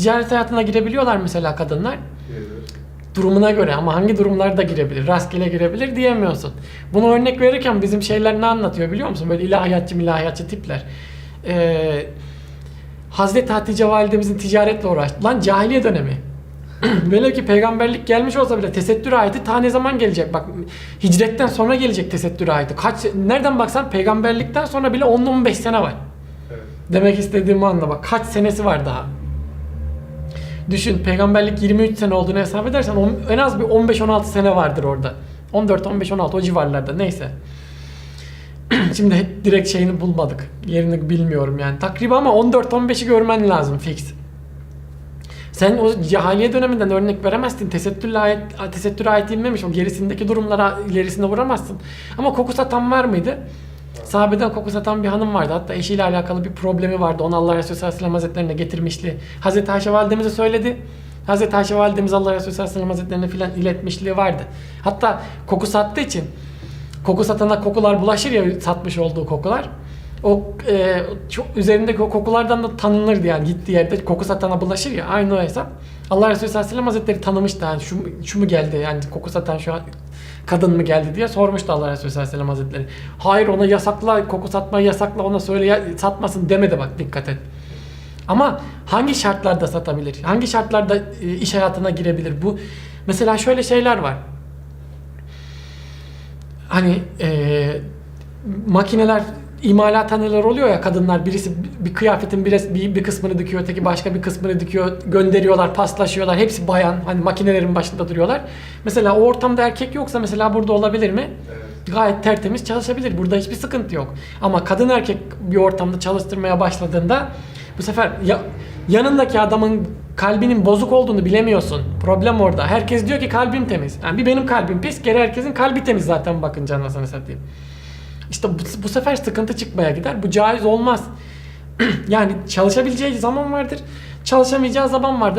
Ticaret hayatına girebiliyorlar mesela kadınlar. Durumuna göre ama hangi durumlarda girebilir, rastgele girebilir diyemiyorsun. Bunu örnek verirken bizim şeyler ne anlatıyor biliyor musun? Böyle ilahiyatçı milahiyatçı tipler. Ee, Hazreti Hatice validemizin ticaretle uğraştı. Lan cahiliye dönemi. Böyle ki peygamberlik gelmiş olsa bile tesettür ayeti ta ne zaman gelecek? Bak hicretten sonra gelecek tesettür ayeti. Kaç nereden baksan peygamberlikten sonra bile 10-15 sene var. Evet. Demek istediğimi anla bak. Kaç senesi var daha. Düşün peygamberlik 23 sene olduğunu hesap edersen on- en az bir 15-16 sene vardır orada. 14, 15, 16 o civarlarda neyse. Şimdi direkt şeyini bulmadık. Yerini bilmiyorum yani. Takribi ama 14-15'i görmen lazım fix. Sen o cahiliye döneminden örnek veremezsin. Tesettürle ayet, tesettür ayet inmemiş. O gerisindeki durumlara ilerisine vuramazsın. Ama koku satan var mıydı? Sahabeden koku satan bir hanım vardı. Hatta eşiyle alakalı bir problemi vardı. Onu Allah Resulü sallallahu aleyhi ve hazretlerine getirmişti. Hazreti Ayşe validemize söyledi. Hazreti Ayşe validemiz Allah Resulü sallallahu aleyhi ve hazretlerine filan iletmişliği vardı. Hatta koku sattığı için koku satana kokular bulaşır ya satmış olduğu kokular. O e, çok üzerindeki o kokulardan da tanınırdı yani gittiği yerde koku satana bulaşır ya aynı o hesap. Allah Resulü sallallahu aleyhi ve hazretleri tanımıştı yani şu, şu mu geldi yani koku satan şu an kadın mı geldi diye sormuştu Allah Resulü sallallahu aleyhi ve hazretleri. Hayır ona yasakla koku satmayı yasakla ona söyle satmasın demedi bak dikkat et. Ama hangi şartlarda satabilir? Hangi şartlarda e, iş hayatına girebilir? Bu mesela şöyle şeyler var. Hani e, makineler imalathaneler oluyor ya kadınlar birisi bir kıyafetin bir, bir, bir kısmını dikiyor öteki başka bir kısmını dikiyor gönderiyorlar paslaşıyorlar hepsi bayan hani makinelerin başında duruyorlar. Mesela o ortamda erkek yoksa mesela burada olabilir mi? Evet. Gayet tertemiz çalışabilir. Burada hiçbir sıkıntı yok. Ama kadın erkek bir ortamda çalıştırmaya başladığında bu sefer ya, yanındaki adamın kalbinin bozuk olduğunu bilemiyorsun. Problem orada. Herkes diyor ki kalbim temiz. Yani bir benim kalbim pis, geri herkesin kalbi temiz zaten bakınca anasını satayım. İşte bu, bu sefer sıkıntı çıkmaya gider. Bu caiz olmaz. yani çalışabileceği zaman vardır. Çalışamayacağı zaman vardır.